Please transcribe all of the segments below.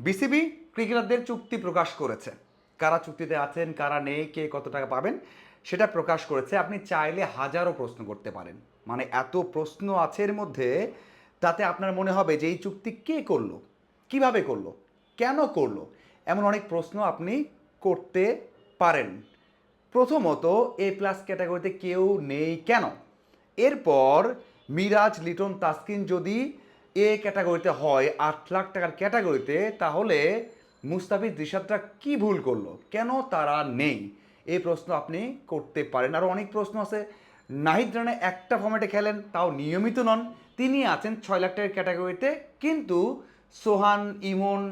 BCB ক্রিকেটারদের চুক্তি প্রকাশ করেছে। কারা চুক্তিতে আছেন, কারা নেই, কে কত টাকা পাবেন, সেটা প্রকাশ করেছে। আপনি চাইলে হাজারো প্রশ্ন করতে পারেন। মানে এত প্রশ্ন আছে এর মধ্যে, তাতে আপনার মনে হবে যে এই চুক্তি কে করল, কীভাবে করল, কেন করল, এমন অনেক প্রশ্ন আপনি করতে পারেন। প্রথমত, এ প্লাস ক্যাটাগরিতে কেউ নেই কেন? এরপর মিরাজ, লিটন, তাসকিন যদি এ ক্যাটাগরিতে হয় আট লাখ টাকার ক্যাটাগরিতে, তাহলে মুস্তাফিজ রিশাদরা কি ভুল করল? কেন তারা নেই? এই প্রশ্ন আপনি করতে পারেন। আরও অনেক প্রশ্ন আছে। নাহিদ রানে একটা ফর্মেটে খেলেন, তাও নিয়মিত নন। তিনি আছেন ছয় লাখ টাকার ক্যাটাগরিতে, কিন্তু সোহান, ইমন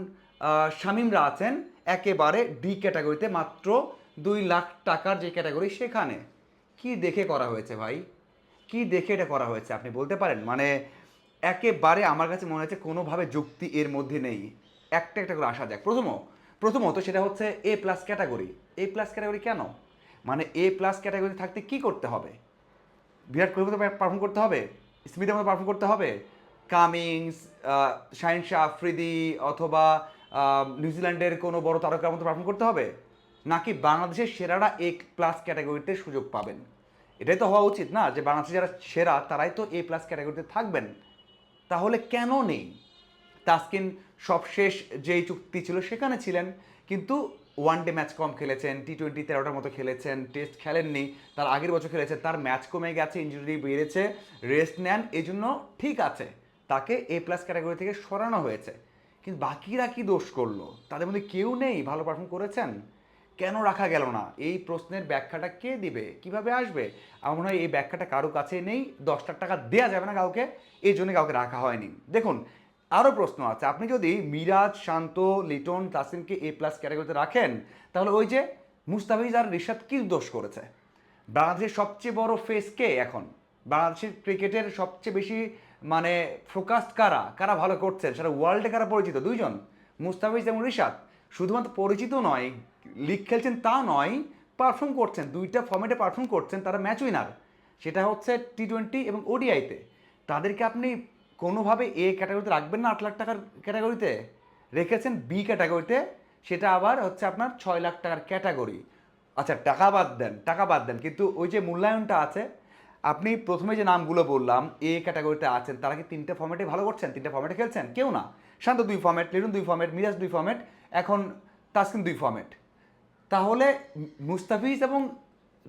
শামীমরা আছেন একেবারে ডি ক্যাটাগরিতে, মাত্র দুই লাখ টাকার যে ক্যাটাগরি সেখানে। কি দেখে করা হয়েছে ভাই? কি দেখে এটা করা হয়েছে, আপনি বলতে পারেন? মানে একেবারে আমার কাছে মনে হচ্ছে কোনোভাবে যুক্তি এর মধ্যে নেই। একটা একটা করে আসা যাক। প্রথম, প্রথমত সেটা হচ্ছে A plus category A plus category কেন? মানে এ প্লাস ক্যাটাগরি থাকতে কি করতে হবে? বিরাট কোহলির মতো পারফর্ম করতে হবে? স্মিথের মতো পারফর্ম করতে হবে? কামিংস শাহিন শাহ, আফ্রিদি অথবা নিউজিল্যান্ডের কোনো বড় তারকার মতো পারফর্ম করতে হবে? নাকি বাংলাদেশের সেরারা এ প্লাস ক্যাটাগরিতে সুযোগ পাবেন? এটাই তো হওয়া উচিত না যে বাংলাদেশে যারা সেরা, তারাই তো এ প্লাস ক্যাটাগরিতে থাকবেন। তাহলে কেন নেই? তাসকিন সবশেষ যেই চুক্তি ছিল সেখানে ছিলেন। কিন্তু ওয়ান ডে ম্যাচ কম খেলেছেন টি টোয়েন্টি তেরোটার মতো খেলেছেন টেস্ট খেলেননি, তার আগের বছর খেলেছেন তার ম্যাচ কমে গেছে ইঞ্জুরি বেড়েছে রেস্ট নেন এই জন্য ঠিক আছে। তাকে এ প্লাস ক্যাটাগরি থেকে সরানো হয়েছে। কিন্তু বাকিরা কি দোষ করল? তাদের মধ্যে কেউ নেই, ভালো পারফর্ম করেছেন? কেন রাখা গেল না? এই প্রশ্নের ব্যাখ্যাটা কে দিবে? কীভাবে আসবে? আমার মনে হয় এই ব্যাখ্যাটা কারও কাছে নেই। দশ লাখ টাকা দেওয়া যাবে না কাউকে। এই জন্য কাউকে রাখা হয়নি। দেখুন আরও প্রশ্ন আছে। আপনি যদি মিরাজ, শান্ত, লিটন তাসিমকে এ প্লাস ক্যাটাগরিতে রাখেন, তাহলে ওই যে মুস্তাফিজ আর রিশাদ কি দোষ করেছে? বাংলাদেশের সবচেয়ে বড় ফেস কে এখন? বাংলাদেশের ক্রিকেটের সবচেয়ে বেশি মানে ফোকাসড কারা? কারা ভালো করছেন? সেটা ওয়ার্ল্ডে কারা পরিচিত? দুইজন। মুস্তাফিজ এবং রিশাদ। শুধুমাত্র পরিচিত নয় লিগ খেলছেন তা নয় পারফর্ম করছেন, দুইটা ফর্মেটে পারফর্ম করছেন, তারা ম্যাচ উইনার সেটা হচ্ছে টি টোয়েন্টি এবং ওডিআইতে তাদেরকে আপনি কোনোভাবে এ ক্যাটাগরিতে রাখবেন না আট লাখ টাকার ক্যাটাগরিতে রেখেছেন বি ক্যাটাগরিতে সেটা আবার হচ্ছে আপনার ছয় লাখ টাকার ক্যাটাগরি আচ্ছা টাকা বাদ দেন, টাকা বাদ দেন, কিন্তু ওই যে মূল্যায়নটা আছে আপনি প্রথমে যে নামগুলো বললাম এ ক্যাটাগরিতে আছেন, তারা কি তিনটে ফর্মেটে ভালো করছেন? তিনটে ফর্মেটে খেলছেন? কেউ না। শান্ত দুই ফর্মেট লিটন দুই ফর্মেট মিরাজ দুই ফর্মেট এখন তাসকিন দুই ফর্মেট তাহলে মুস্তাফিজ এবং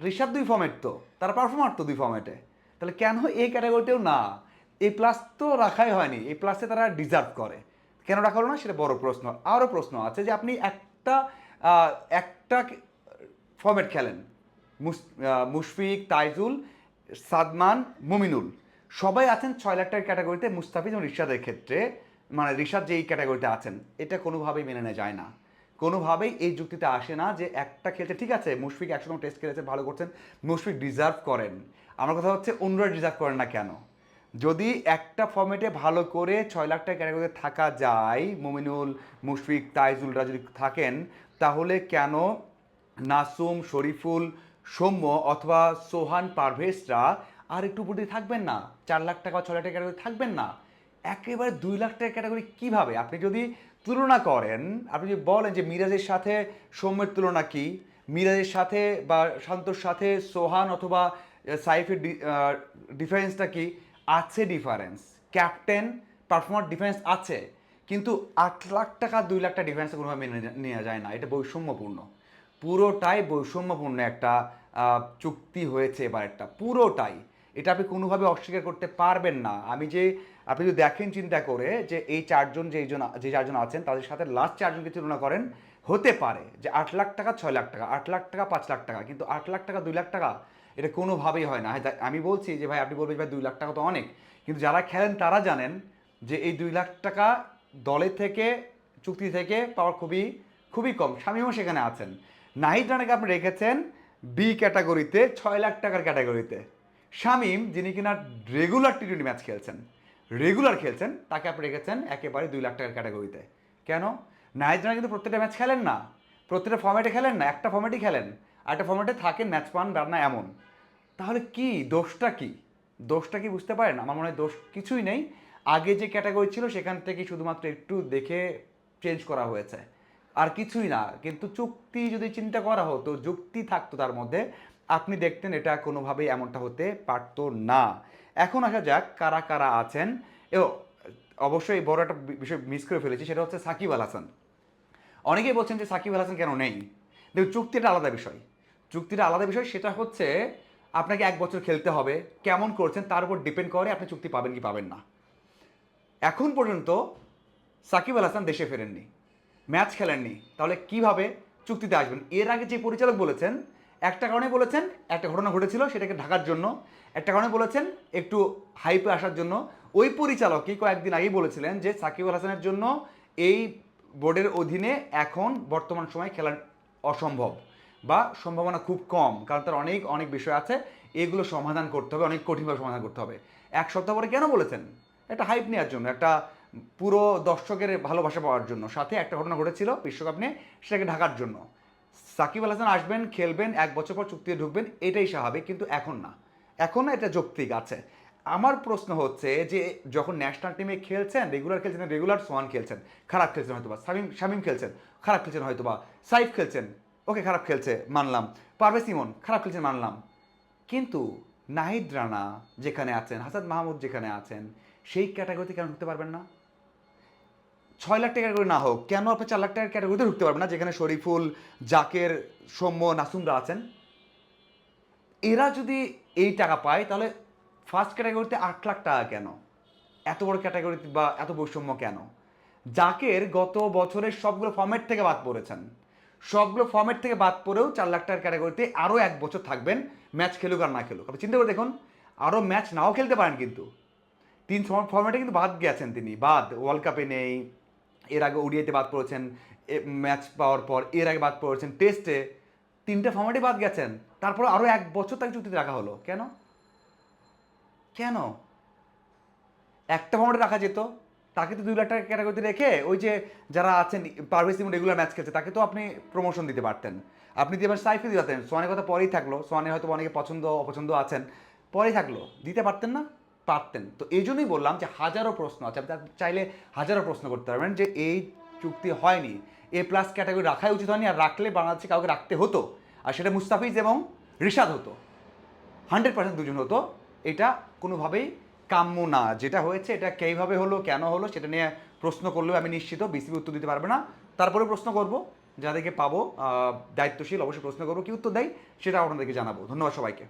ঋষাদ দুই ফর্মেট তো, তারা পারফর্মার তো দুই ফর্মেটে তাহলে কেন এই ক্যাটাগরিতেও না? এই প্লাস তো রাখাই হয়নি এই প্লাসে তারা ডিজার্ভ করে। কেন রাখা হলো না? সেটা বড় প্রশ্ন। আরও প্রশ্ন আছে যে আপনি একটা একটা ফর্মেট খেলেন। মুশফিক, তাইজুল সাদমান, মুমিনুল। সবাই আছেন ছয় লাখ টাকার ক্যাটাগরিতে, মুস্তাফিজ এবং রিশাদের ক্ষেত্রে। মানে রিশাদ যেই ক্যাটাগরিতে আছেন, এটা কোনোভাবেই মেনে নেওয়া যায় না। কোনোভাবেই এই যুক্তিতে আসে না যে একটা খেলছে, ঠিক আছে, মুশফিক একশো টেস্ট খেলেছে, ভালো করছেন, মুশফিক ডিজার্ভ করেন। আমার কথা হচ্ছে, অন্যরা ডিজার্ভ করেন না কেন? যদি একটা ফর্মেটে ভালো করে ছয় লাখ টাকা ক্যাটাগরিতে থাকা যায়, মুমিনুল, মুশফিক তাইজুলরা যদি থাকেন, তাহলে কেন নাসুম, শরীফুল সৌম্য অথবা সোহান পারভেজরা আর একটু উপর দিয়ে থাকবেন না। চার লাখ টাকা ছয় লাখ টাকা ক্যাটাগরি থাকবেন না। একেবারে দুই লাখ টাকা ক্যাটাগরি কীভাবে? আপনি যদি তুলনা করেন, আপনি যদি বলেন যে মিরাজের সাথে সৌম্যের তুলনা কি? মিরাজের সাথে বা শান্তর সাথে সোহান অথবা সাইফের ডিফারেন্সটা কি? আছে ডিফারেন্স ক্যাপ্টেন পারফর্মার ডিফারেন্স আছে। কিন্তু আট লাখ টাকা, দুই লাখ টাকা ডিফারেন্স কোনোভাবে মেনে নেওয়া যায় না। এটা বৈষম্যপূর্ণ। পুরোটাই বৈষম্যপূর্ণ একটা চুক্তি হয়েছে এবার একটা পুরোটাই। এটা আপনি কোনোভাবে অস্বীকার করতে পারবেন না। আমি যে আপনি যদি দেখেন চিন্তা করে যে এই চারজন যে জন যে চারজন আছেন তাদের সাথে লাস্ট চারজনকে তুলনা করেন হতে পারে যে আট লাখ টাকা ছয় লাখ টাকা আট লাখ টাকা পাঁচ লাখ টাকা কিন্তু আট লাখ টাকা দুই লাখ টাকা এটা কোনোভাবেই হয় না। হ্যাঁ, আমি বলছি যে ভাই আপনি বলবেন ভাই দুই লাখ টাকা তো অনেক কিন্তু যারা খেলেন তারা জানেন যে এই দুই লাখ টাকা দলের থেকে চুক্তি থেকে পাওয়ার খুবই খুবই কম। স্বামীও সেখানে আছেন। নাহিদ রানাকে আপনি রেখেছেন বি ক্যাটাগরিতে, ছয় লাখ টাকার ক্যাটাগরিতে। শামীম, যিনি কিনা রেগুলার টি টোয়েন্টি ম্যাচ খেলছেন রেগুলার খেলছেন, তাকে আপনি রেখেছেন একেবারে দুই লাখ টাকার ক্যাটাগরিতে। কেন? নাহিদ রানা কিন্তু প্রত্যেকটা ম্যাচ খেলেন না। প্রত্যেকটা ফর্ম্যাটে খেলেন না, একটা ফর্ম্যাটই খেলেন। একটা ফর্ম্যাটে থাকেন ম্যাচ পান রান্না এমন। তাহলে কি? দোষটা কি? দোষটা কি বুঝতে পারেন? আমার মনে হয় দোষ কিছুই নেই। আগে যে ক্যাটাগরি ছিল, সেখান থেকে শুধুমাত্র একটু দেখে চেঞ্জ করা হয়েছে। আর কিছুই না। কিন্তু চুক্তি যদি চিন্তা করা হতো, যুক্তি থাকতো তার মধ্যে, আপনি দেখতেন এটা কোনোভাবেই এমনটা হতে পারতো না। এখন আসা যাক কারা কারা আছেন। এ, অবশ্যই বড় একটা বিষয় মিস করে ফেলেছি, সেটা হচ্ছে সাকিব আল হাসান। অনেকেই বলছেন যে সাকিব আল হাসান কেন নেই? দেখুন, চুক্তিটা আলাদা বিষয়। চুক্তিটা আলাদা বিষয়, সেটা হচ্ছে আপনাকে এক বছর খেলতে হবে, কেমন করছেন তার উপর ডিপেন্ড করে আপনি চুক্তি পাবেন কি পাবেন না। এখন পর্যন্ত সাকিব আল হাসান দেশে ফেরেননি। ম্যাচ খেলেননি। তাহলে কীভাবে চুক্তিতে আসবেন? এর আগে যে পরিচালক বলেছেন, একটা কারণে বলেছেন, একটা ঘটনা ঘটেছিল সেটাকে ঢাকার জন্য। একটা কারণে বলেছেন, একটু হাইপে আসার জন্য। ওই পরিচালকই কয়েকদিন আগেই বলেছিলেন যে, সাকিব আল হাসানের জন্য এই বোর্ডের অধীনে এখন বর্তমান সময় খেলা অসম্ভব বা সম্ভাবনা খুব কম, কারণ তার অনেক অনেক বিষয় আছে। এগুলো সমাধান করতে হবে, অনেক কঠিনভাবে সমাধান করতে হবে। এক সপ্তাহ পরে কেন বলেছেন? একটা হাইপ নেওয়ার জন্য, একটা পুরো দর্শকের ভালোবাসা পাওয়ার জন্য। সাথে একটা ঘটনা ঘটেছিল বিশ্বকাপ নিয়ে, সেটাকে ঢাকার জন্য। সাকিব আল হাসান আসবেন, খেলবেন, এক বছর পর চুক্তিতে ঢুকবেন, এটাই স্বাভাবিক, কিন্তু এখন না। এখন না, এটা যৌক্তিক আছে। আমার প্রশ্ন হচ্ছে যে, যখন ন্যাশনাল টিমে খেলছেন রেগুলার খেলছেন রেগুলার সোয়ান খেলছেন, খারাপ খেলছেন হয়তো বা শামিম শামিম খেলছেন, খারাপ খেলছেন হয়তো বা সাইফ খেলছেন, ওকে খারাপ খেলছে, মানলাম। পারভেজ ইমন খারাপ খেলছেন, মানলাম। কিন্তু নাহিদ রানা যেখানে আছেন, হাসান মাহমুদ যেখানে আছেন, সেই ক্যাটাগরিতে কেন ঢুকতে পারবেন না? ছয় লাখ টাকা ক্যাটাগরি না হোক, কেন আপনি চার লাখ টাকার ক্যাটাগরিতে ঢুকতে পারবেন না? যেখানে শরীফুল, জাকের, সৌম্য, নাসুমরা আছেন। এরা যদি এই টাকা পায়, তাহলে ফার্স্ট ক্যাটাগরিতে আট লাখ টাকা কেন? এত বড় ক্যাটাগরিতে বা এত বৈষম্য কেন? জাকের গত বছরের সবগুলো ফর্মেট থেকে বাদ পড়েছেন। সবগুলো ফর্মেট থেকে বাদ পড়েও চার লাখ টাকার ক্যাটাগরিতে আরও এক বছর থাকবেন ম্যাচ খেলুক আর না খেলুক। আপনি চিন্তা করে দেখুন আরও ম্যাচ নাও খেলতে পারেন কিন্তু। তিন ফর্মেটে কিন্তু বাদ গেছেন তিনি, বাদ। ওয়ার্ল্ড কাপে নেই এর আগে ওডিআইতে বাদ পড়েছেন ম্যাচ পাওয়ার পর, এর আগে বাদ পড়েছেন, টেস্টে তিনটে ফর্মেটে বাদ গেছেন, তারপর আরও এক বছর তাকে চুক্তিতে রাখা হলো। কেন? কেন? একটা ফর্মেটে রাখা যেত, তাকে তো দুই লাখ টাকা ক্যাটাগরিতে রেখে ওই যে যারা আছেন, পারভেজ ইমন রেগুলার ম্যাচ খেলছে, তাকে তো আপনি প্রমোশন দিতে পারতেন। আপনি দিয়ে সাইফে দিতে পারতেন সোয়ানের কথা পরেই থাকল সোয়ানের হয়তো অনেকে পছন্দ, অপছন্দ আছেন, পরেই থাকল, দিতে পারতেন না? পারতেন। তো এই জন্যই বললাম যে হাজারো প্রশ্ন আছে, আপনি চাইলে হাজারো প্রশ্ন করতে পারবেন যে এই চুক্তি হয়নি। এ প্লাস ক্যাটাগরি রাখাই উচিত হয়নি আর রাখলে বাংলাদেশে কাউকে রাখতে হতো। আর সেটা মুস্তাফিজ এবং রিশাদ হতো। হান্ড্রেড পার্সেন্ট দুজন হতো। এটা কোনোভাবেই কাম্য না। যেটা হয়েছে এটা কীভাবে হলো, কেন হলো, সেটা নিয়ে প্রশ্ন করলেও আমি নিশ্চিত, বিসিবি উত্তর দিতে পারবে না। তারপরে প্রশ্ন করব। যাদেরকে পাবো দায়িত্বশীল অবশ্যই প্রশ্ন করব, কি উত্তর দেয় সেটা আপনাদেরকে জানাব। ধন্যবাদ সবাইকে।